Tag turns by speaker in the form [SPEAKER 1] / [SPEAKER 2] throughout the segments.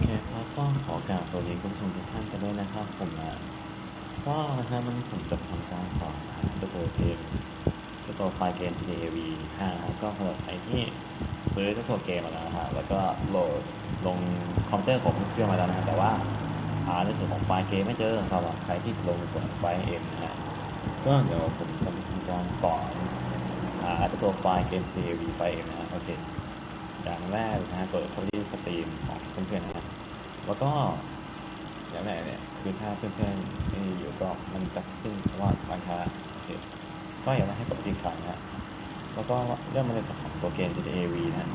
[SPEAKER 1] เคครับก็ขอกราบสวัสดีคุณผู้ชมทุกท่านกันด้วยนะครับ ผมนะก็นะครับวันนี้ผมจะทำการสอนเจ้าตัวเกมเจ้าตัวไฟล์เกม GTA V 5นะครับก็สำหรับใครที่ซื้อเจ้าตัวเกมมาแล้วนะฮะแล้วก็โหลดลงคอมพิวเตอร์ของเครื่องมาแล้วนะแต่ว่าหาในส่วนของไฟล์เกมไม่เจอสำหรับใครที่จะลงในส่วนไฟล์เอ็มนะฮะก็เดี๋ยวผมจะทำการสอนหาเจ้าตัวไฟล์เกม GTA V ไฟล์เอ็มนะฮะโอเค อย่างแรกนะฮะเปิดเข้าที่สตรีมของเพื่อนๆนะฮะแล้วก็อย่างแรกเนี่ยคือถ้าเพื่อนๆไม่อยู่ก็มันจะขึ้นว่าราค้าโอเคก็อย่างแรกให้กดที่ขายนะฮะแล้วก็เริ่มมาในส่วนของตัวเกม GTA V นะฮะ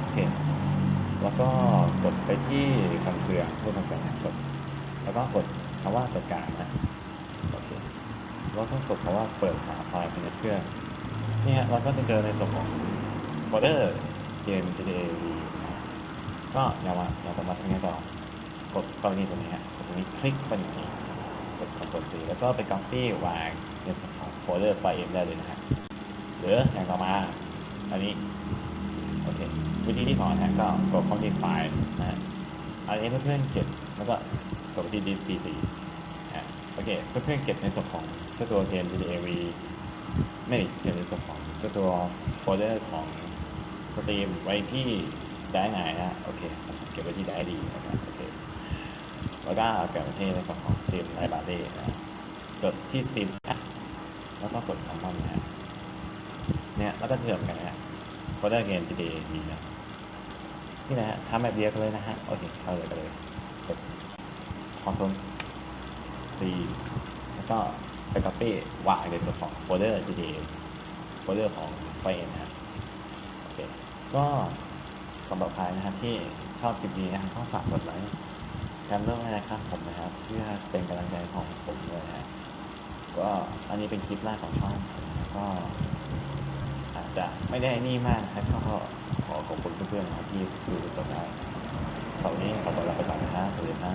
[SPEAKER 1] โอเคแล้วก็กดไปที่สั่งเสือรูปสั่งเสือนะกดแล้วก็กดคำว่าจัดการนะโอเคแล้วก็กดคำว่าเปิดหาไฟล์ในเครื่องเนี่ยเราก็จะเจอในส่วนของโฟลเดอร์ เกม GTA V นะก็อย่ามาอย่าต่อมาทำไงต่อกดกรณีตรงนี้ฮะกดตรงนี้คลิกไปอีกทีกด Ctrl C แล้วก็ไป copy วางในส่วนของโฟลเดอร์ไฟล์ M ได้เลยนะฮะหรืออย่างต่อมาอันนี้โอเควิธีที่สองนะก็กดเข้าที่ไฟล์นะฮะอันนี้เพื่อนๆเก็บแล้วก็กดไปที่ disk PC อะโอเคเพื่อนๆเก็บในส่วนของเจ้าตัวเกม GTA V ไม่เก็บในส่วนของเจ้าตัวโฟลเดอร์ของ สตรีมไว้ที่ได้ไหนนะโอเคเก็บไว้ที่ได้ดีนะครับโอเคแล้วก็เก็บไว้ที่ในส่วนของ Steam Library นะกดที่ Steam App แล้วก็กด Common นะฮะเนี่ยแล้วก็จะเจอกันนะโฟลเดอร์เกม GTA มีนะนี่นะฮะทำแบบเดียวกันเลยนะฮะโอเคเข้าเลยกันเลยกด Ctrl C แล้วก็ไป copy วางในส่วนของโฟลเดอร์ GTA โฟลเดอร์ของไฟล์นะฮะ ก็สำหรับใครนะครับที่ชอบคลิปนี้นะครับก็ฝากกดไลค์กันด้วยนะครับผมนะครับ เพื่อเป็นกำลังใจของผมด้วยนะก็อันนี้เป็นคลิปแรกของช่องก็อาจจะไม่ได้นี่มากนะครับก็ขอขอบคุณเพื่อนๆนะที่ดูจบได้สำหรับวันนี้ขอตัวลาไปก่อนนะครับสวัสดีครับ